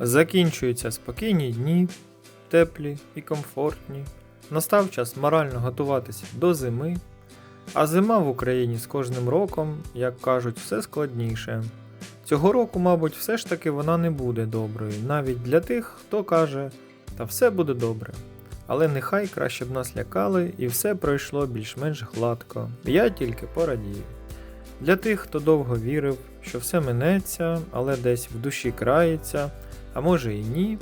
Закінчуються спокійні дні, теплі і комфортні. Настав час морально готуватися до зими, а зима в Україні з кожним роком, як кажуть, все складніше. Цього року, мабуть, все ж таки вона не буде доброю, навіть для тих, хто каже, та все буде добре. Але нехай краще б нас лякали і все пройшло більш-менш гладко. Я тільки порадію. Для тих, хто довго вірив, що все минеться, але десь в душі крається, а може і ні,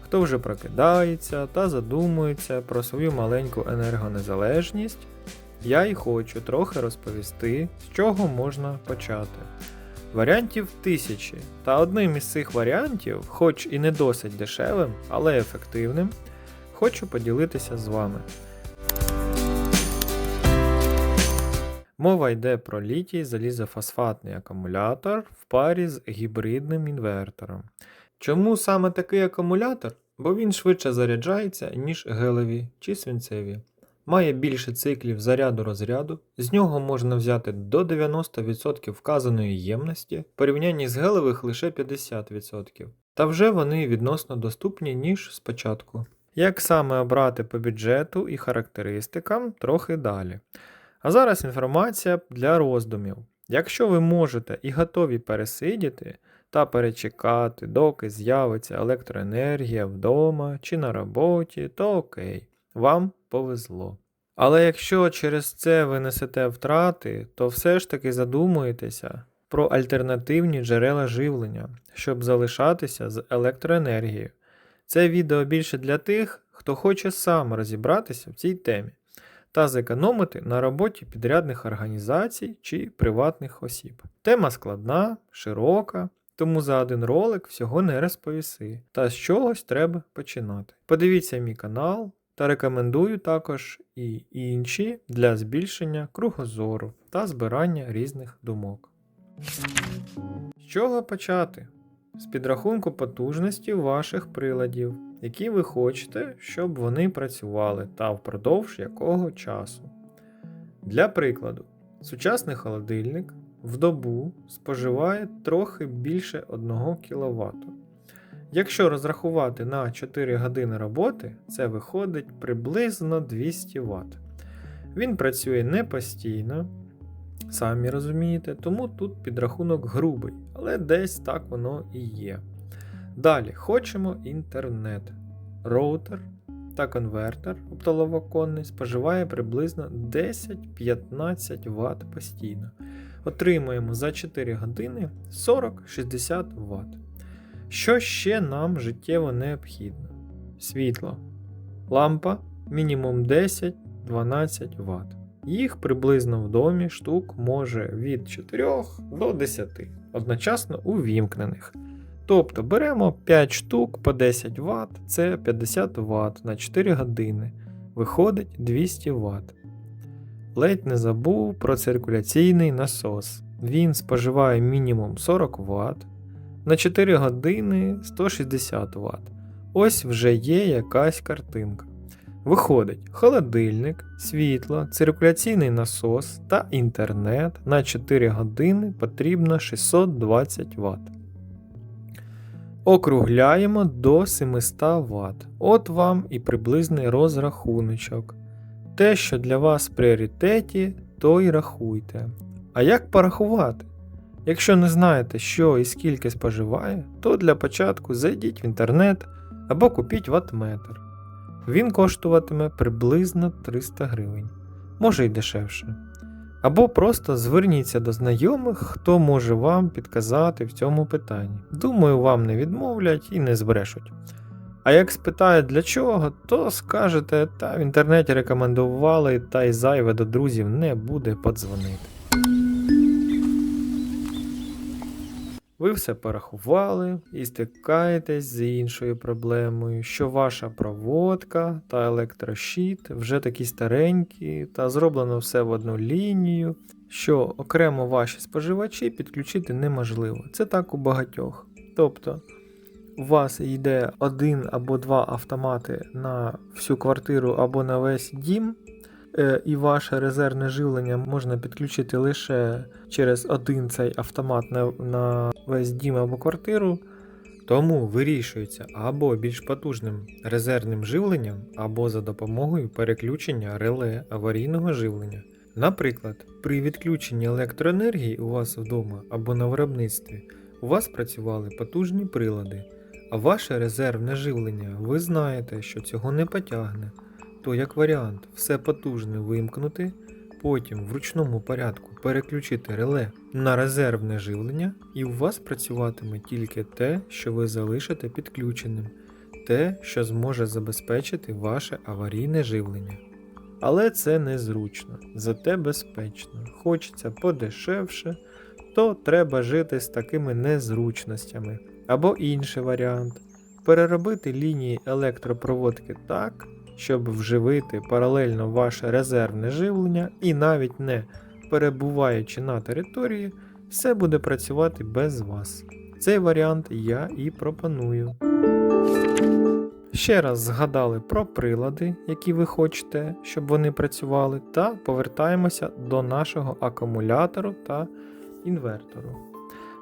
хто вже прокидається та задумується про свою маленьку енергонезалежність, я й хочу трохи розповісти, з чого можна почати. Варіантів тисячі, та одним із цих варіантів, хоч і не досить дешевим, але ефективним, хочу поділитися з вами. Мова йде про літій залізофосфатний акумулятор в парі з гібридним інвертором. Чому саме такий акумулятор? Бо він швидше заряджається, ніж гелеві чи свинцеві. Має більше циклів заряду розряду, з нього можна взяти до 90% вказаної ємності, в порівнянні з гелевих лише 50%. Та вже вони відносно доступні, ніж спочатку. Як саме обрати по бюджету і характеристикам, трохи далі. А зараз інформація для роздумів. Якщо ви можете і готові пересидіти та перечекати, доки з'явиться електроенергія вдома чи на роботі, то окей, вам повезло. Але якщо через це ви несете втрати, то все ж таки задумуєтеся про альтернативні джерела живлення, щоб залишатися з електроенергією. Це відео більше для тих, хто хоче сам розібратися в цій темі та зекономити на роботі підрядних організацій чи приватних осіб. Тема складна, широка, тому за один ролик всього не розповіси, та з чогось треба починати. Подивіться мій канал та рекомендую також і інші для збільшення кругозору та збирання різних думок. З чого почати? З підрахунку потужності ваших приладів, які ви хочете, щоб вони працювали та впродовж якого часу. Для прикладу, сучасний холодильник в добу споживає трохи більше 1 кВт. Якщо розрахувати на 4 години роботи, це виходить приблизно 200 Вт. Він працює не постійно, самі розумієте, тому тут підрахунок грубий, але десь так воно і є. Далі хочемо інтернет. Роутер та конвертер оптоволоконний споживає приблизно 10-15 Вт постійно. Отримуємо за 4 години 40-60 Вт. Що ще нам життєво необхідно? Світло. Лампа мінімум 10-12 Вт. Їх приблизно в домі штук може від 4 до 10, одночасно увімкнених. Тобто беремо 5 штук по 10 Вт, це 50 Вт на 4 години. Виходить 200 Вт. Ледь не забув про циркуляційний насос. Він споживає мінімум 40 Вт, на 4 години 160 Вт. Ось вже є якась картинка. Виходить холодильник, світло, циркуляційний насос та інтернет на 4 години потрібно 620 Вт. Округляємо до 700 Вт. От вам і приблизний розрахуночок. Те, що для вас в пріоритеті, то й рахуйте. А як порахувати? Якщо не знаєте, що і скільки споживає, то для початку зайдіть в інтернет або купіть ваттметр. Він коштуватиме приблизно 300 гривень, може й дешевше. Або просто зверніться до знайомих, хто може вам підказати в цьому питанні. Думаю, вам не відмовлять і не збрешуть. А як спитають для чого, то скажете, та в інтернеті рекомендували, та й зайве до друзів не буде подзвонити. Ви все порахували і стикаєтесь з іншою проблемою, що ваша проводка та електрощит вже такі старенькі та зроблено все в одну лінію, що окремо ваші споживачі підключити неможливо. Це так у багатьох. Тобто у вас йде один або два автомати на всю квартиру або на весь дім. е, І ваше резервне живлення можна підключити лише через один цей автомат на, на весь дім або квартиру, Тому вирішується або більш потужним резервним живленням, або за допомогою переключення реле аварійного живлення. Наприклад, при відключенні електроенергії у вас вдома або на виробництві у вас працювали потужні прилади, а ваше резервне живлення ви знаєте, що цього не потягне, то як варіант все потужне вимкнути, потім в ручному порядку переключити реле на резервне живлення, і у вас працюватиме тільки те, що ви залишите підключеним, те, що зможе забезпечити ваше аварійне живлення. Але це незручно, зате безпечно. Хочеться подешевше, то треба жити з такими незручностями. Або інший варіант переробити лінії електропроводки так, щоб вживити паралельно ваше резервне живлення і навіть не перебуваючи на території, все буде працювати без вас. Цей варіант я і пропоную. Ще раз згадали про прилади, які ви хочете, щоб вони працювали, та повертаємося до нашого акумулятору та інвертору.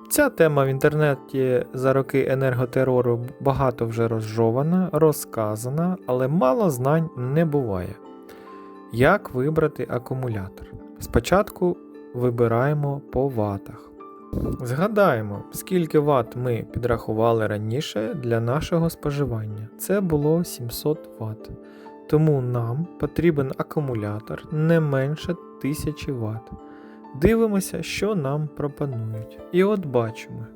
Ця тема в інтернеті за роки енерготерору багато вже розжована, розказана, але мало знань не буває. Як вибрати акумулятор? Спочатку вибираємо по ватах. Згадаємо, скільки ватт ми підрахували раніше для нашого споживання. Це було 700 Вт. Тому нам потрібен акумулятор не менше 1000 Вт. Дивимося, що нам пропонують. І от бачимо,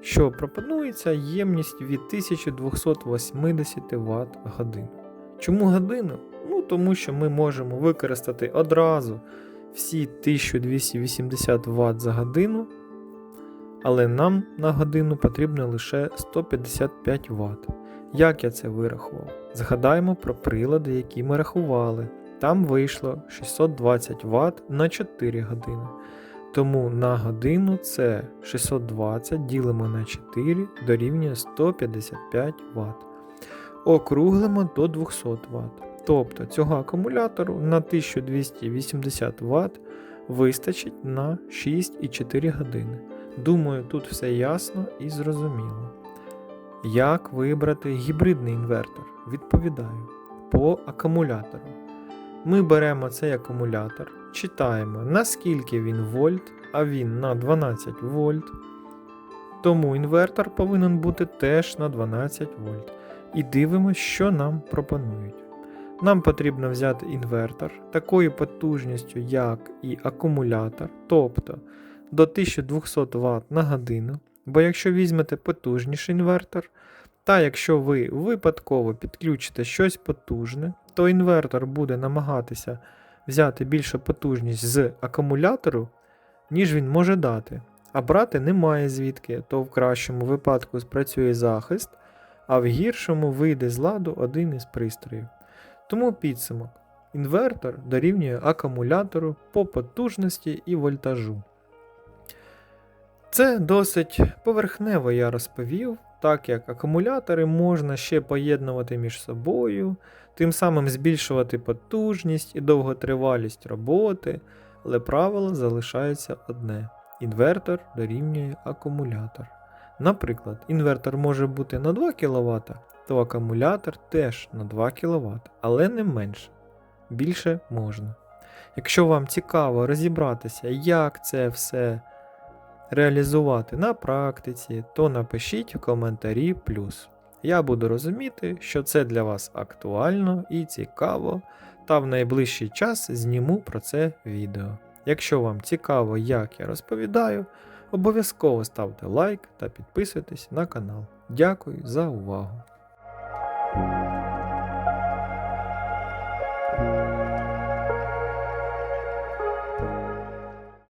що пропонується ємність від 1280 Вт годину. Чому годину? Ну, тому що ми можемо використати одразу всі 1280 Вт за годину, але нам на годину потрібно лише 155 Вт. Як я це вирахував? Згадаємо про прилади, які ми рахували. Там вийшло 620 Вт на 4 години. Тому на годину це 620 ділимо на 4 дорівнює 155 Вт. Округлимо до 200 Вт. Тобто цього акумулятору на 1280 Вт вистачить на 6,4 години. Думаю, тут все ясно і зрозуміло. Як вибрати гібридний інвертор? Відповідаю. По акумулятору. Ми беремо цей акумулятор, читаємо, наскільки він вольт, а він на 12 вольт. Тому інвертор повинен бути теж на 12 вольт. І дивимося, що нам пропонують. Нам потрібно взяти інвертор такою потужністю, як і акумулятор, тобто до 1200 Вт на годину. Бо якщо візьмете потужніший інвертор, та якщо ви випадково підключите щось потужне, то інвертор буде намагатися взяти більшу потужність з акумулятору, ніж він може дати. А брати немає звідки, то в кращому випадку спрацює захист, а в гіршому вийде з ладу один із пристроїв. Тому підсумок. Інвертор дорівнює акумулятору по потужності і вольтажу. Це досить поверхнево я розповів, так як акумулятори можна ще поєднувати між собою, тим самим збільшувати потужність і довготривалість роботи, але правило залишається одне: інвертор дорівнює акумулятор. Наприклад, інвертор може бути на 2 кВт, то акумулятор теж на 2 кВт, але не менше. Більше можна. Якщо вам цікаво розібратися, як це все реалізувати на практиці, то напишіть в коментарі плюс. Я буду розуміти, що це для вас актуально і цікаво, та в найближчий час зніму про це відео. Якщо вам цікаво, як я розповідаю, обов'язково ставте лайк та підписуйтесь на канал. Дякую за увагу!